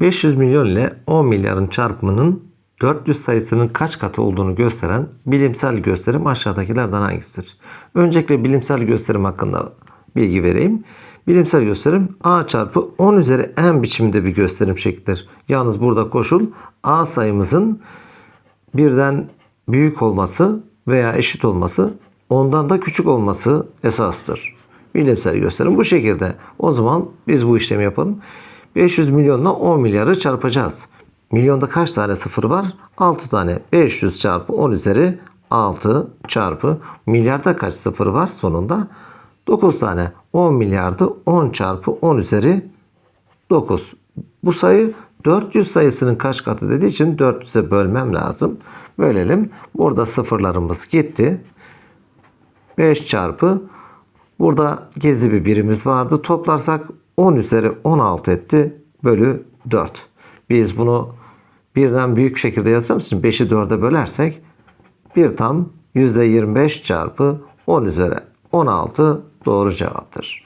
500 milyon ile 10 milyarın çarpımının 400 sayısının kaç katı olduğunu gösteren bilimsel gösterim aşağıdakilerden hangisidir? Öncelikle bilimsel gösterim hakkında bilgi vereyim. Bilimsel gösterim a çarpı 10 üzeri n biçiminde bir gösterim şeklidir. Yalnız burada koşul a sayımızın birden büyük olması veya eşit olması ondan da küçük olması esastır. Bilimsel gösterim bu şekilde. O zaman biz bu işlemi yapalım. 500 milyonla 10 milyarı çarpacağız. Milyonda kaç tane sıfır var? 6 tane. 500 çarpı 10 üzeri 6 çarpı milyarda kaç sıfır var sonunda? 9 tane. 10 milyardı 10 çarpı 10 üzeri 9. Bu sayı 400 sayısının kaç katı dediği için 400'e bölmem lazım. Bölelim. Burada sıfırlarımız gitti. 5 çarpı burada gezi bir birimiz vardı. Toplarsak 10 üzeri 16 etti bölü 4. Biz bunu birden büyük şekilde yazsam için 5'i 4'e bölersek bir tam %25 çarpı 10 üzeri 16 doğru cevaptır.